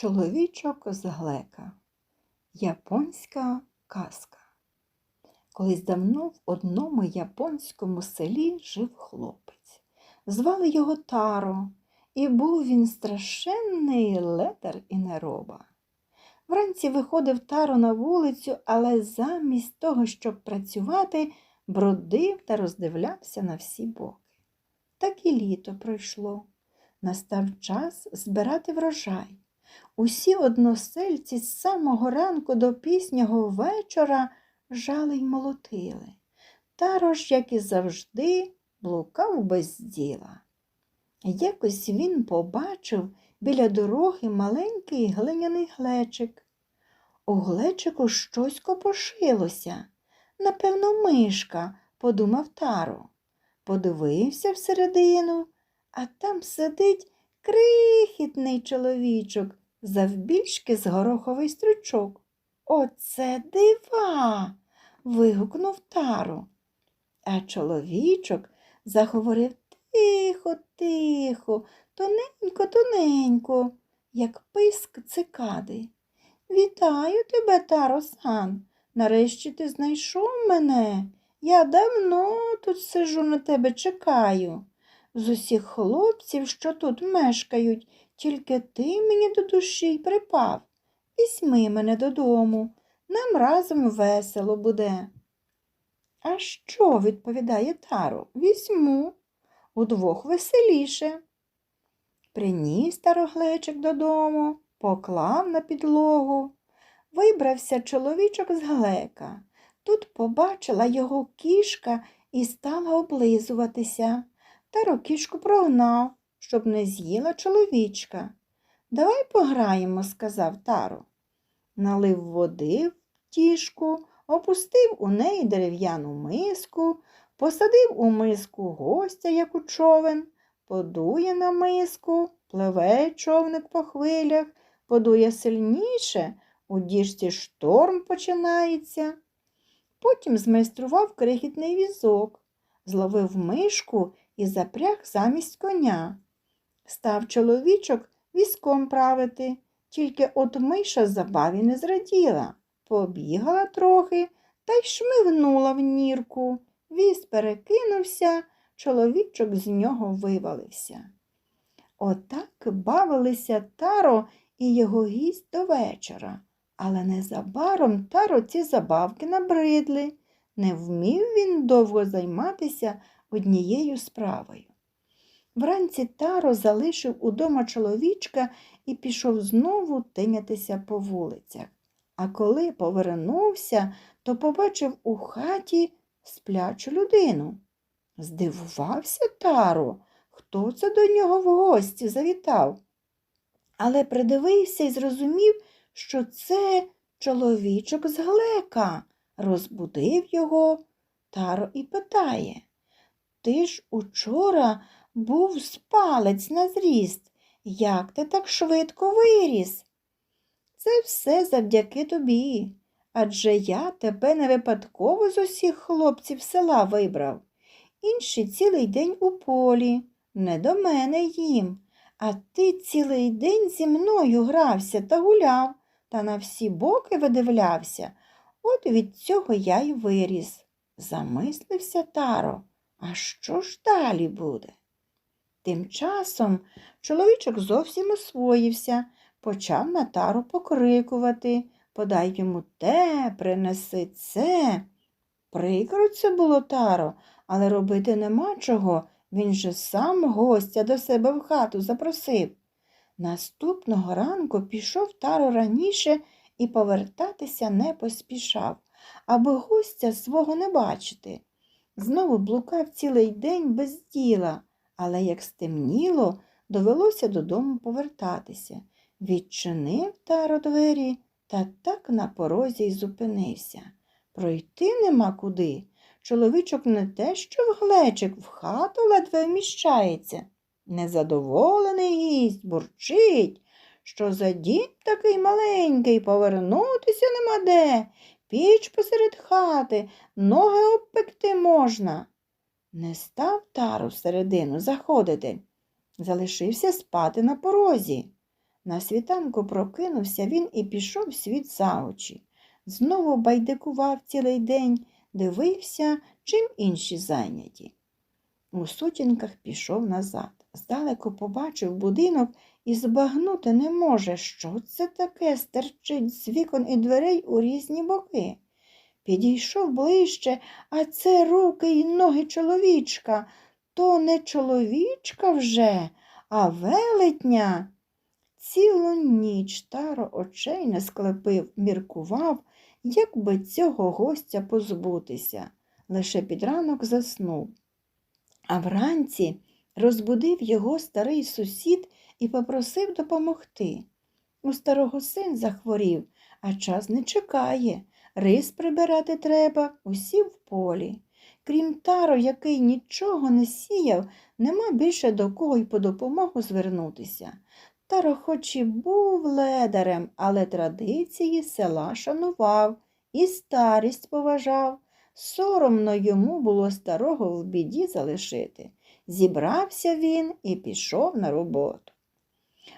Чоловічок з глека. Японська казка. Колись давно в одному японському селі жив хлопець. Звали його Таро, і був він страшенний ледар і нероба. Вранці виходив Таро на вулицю, але замість того, щоб працювати, бродив та роздивлявся на всі боки. Так і літо пройшло. Настав час збирати врожай. Усі односельці з самого ранку до пізнього вечора жали й молотили. Таро ж, як і завжди, блукав без діла. Якось він побачив біля дороги маленький глиняний глечик. У глечику щось копошилося. Напевно, мишка, подумав Таро. Подивився всередину, а там сидить крихітний чоловічок, завбільшки з гороховий стручок. Оце дива. вигукнув Таро. А чоловічок заговорив тихо, тихо, тоненько, тоненько, як писк цикади. Вітаю тебе, Таро сан. Нарешті ти знайшов мене. Я давно тут сижу на тебе чекаю. З усіх хлопців, що тут мешкають, тільки ти мені до душі й припав. Візьми мене додому, нам разом весело буде. А що? відповідає Таро, візьму, удвох веселіше. Приніс тароглечик додому, поклав на підлогу. Вибрався чоловічок з глека. Тут побачила його кішка і стала облизуватися. Таро кішку прогнав, щоб не з'їла чоловічка. Давай пограємо, сказав Таро. Налив води в тішку, опустив у неї дерев'яну миску, посадив у миску гостя, як у човен, подує на миску, пливе човник по хвилях, подує сильніше, у діжці шторм починається. Потім змайстрував крихітний візок, зловив мишку і запряг замість коня. Став чоловічок візком правити, тільки от миша забаві не зраділа. Побігала трохи та й шмигнула в нірку. Віз перекинувся, чоловічок з нього вивалився. Отак бавилися таро і його гість до вечора. Але незабаром таро ці забавки набридли. Не вмів він довго займатися однією справою. Вранці таро залишив удома чоловічка і пішов знову тинятися по вулицях. А коли повернувся, то побачив у хаті сплячу людину. Здивувався таро, хто це до нього в гості завітав. Але придивився і зрозумів, що це чоловічок з глека. Розбудив його таро і питає Ти ж учора був спалець на зріст. Як ти так швидко виріс? Це все завдяки тобі. Адже я тебе не випадково з усіх хлопців села вибрав. Інші цілий день у полі, не до мене їм. А ти цілий день зі мною грався та гуляв, та на всі боки видивлявся. От від цього я й виріс. Замислився Таро. А що ж далі буде? Тим часом чоловічок зовсім освоївся, почав на тару покрикувати подай йому те, принеси це. Прикро це було таро, але робити нема чого. Він же сам гостя до себе в хату запросив. Наступного ранку пішов таро раніше і повертатися не поспішав, аби гостя свого не бачити. Знову блукав цілий день без діла, але як стемніло, довелося додому повертатися. Відчинив таро двері та так на порозі й зупинився. Пройти нема куди. Чоловічок не те, що в глечик в хату ледве вміщається. Незадоволений гість бурчить, що за дім такий маленький повернутися нема де, піч посеред хати, ноги обпекти можна. Не став тару всередину заходити, залишився спати на порозі. На світанку прокинувся він і пішов світ за очі. Знову байдикував цілий день, дивився, чим інші зайняті. У сутінках пішов назад. Здалеку побачив будинок і збагнути не може, що це таке стерчить з вікон і дверей у різні боки. Підійшов ближче, а це руки й ноги чоловічка. То не чоловічка вже, а велетня. Цілу ніч таро очей не склепив, міркував, як би цього гостя позбутися. Лише під ранок заснув. А вранці розбудив його старий сусід і попросив допомогти. У старого син захворів, а час не чекає. Рис прибирати треба, усі в полі. Крім таро, який нічого не сіяв, нема більше до кого й по допомогу звернутися. Таро хоч і був ледарем, але традиції села шанував і старість поважав. Соромно йому було старого в біді залишити. Зібрався він і пішов на роботу.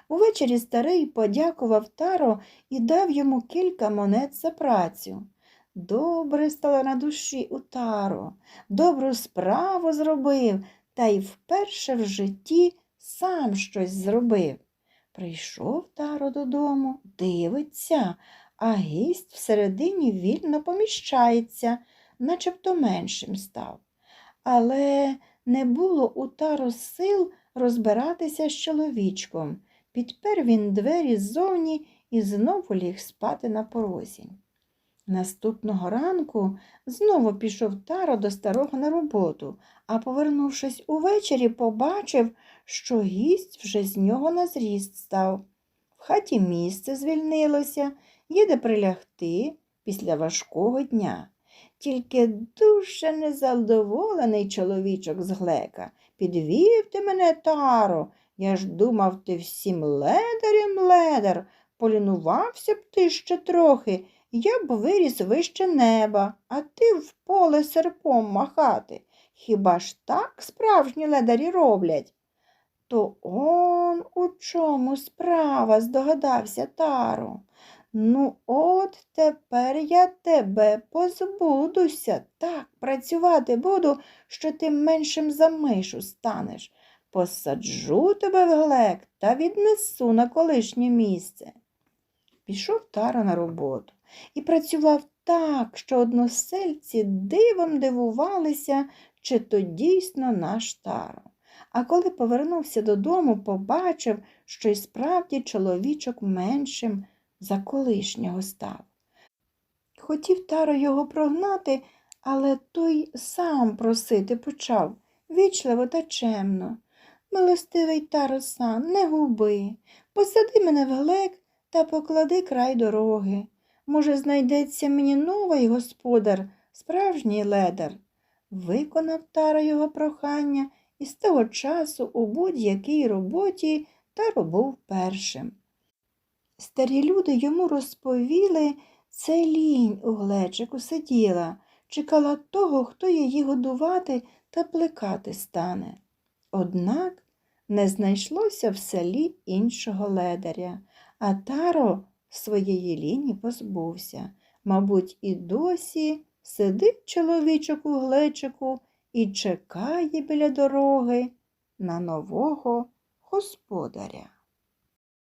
Увечері старий подякував Таро і дав йому кілька монет за працю. Добре стало на душі у Таро, добру справу зробив, та й вперше в житті сам щось зробив. Прийшов Таро додому, дивиться, а гість всередині вільно поміщається, начебто меншим став. Але не було у Таро сил розбиратися з чоловічком. Підпер він двері ззовні і знову ліг спати на порозі. Наступного ранку знову пішов Таро до старого на роботу, а, повернувшись увечері, побачив, що гість вже з нього на зріст став. В хаті місце звільнилося, їде прилягти після важкого дня. Тільки дуже незадоволений чоловічок з глека. Підвів ти мене, Таро, я ж думав, ти всім ледарем ледар. Полінувався б ти ще трохи, я б виріс вище неба, а ти в поле серпом махати. Хіба ж так справжні ледарі роблять? То он у чому справа, здогадався Таро. Ну, от тепер я тебе позбудуся. Так працювати буду, що ти меншим за мишу станеш. Посаджу тебе в глек та віднесу на колишнє місце. Пішов Таро на роботу і працював так, що односельці дивом дивувалися, чи то дійсно наш Таро. А коли повернувся додому, побачив, що й справді чоловічок меншим за колишнього став. Хотів Таро його прогнати, але той сам просити почав вічливо та чемно. Милостивий Таро-сан, не губи, посади мене в глек та поклади край дороги. Може, знайдеться мені новий господар, справжній ледар. Виконав Тара його прохання і з того часу у будь-якій роботі Таро був першим. Старі люди йому розповіли, це лінь у глечику сиділа, чекала того, хто її годувати та плекати стане. Однак не знайшлося в селі іншого ледаря, а Таро своєї ліні позбувся. Мабуть, і досі сидить чоловічок у глечику і чекає біля дороги на нового господаря.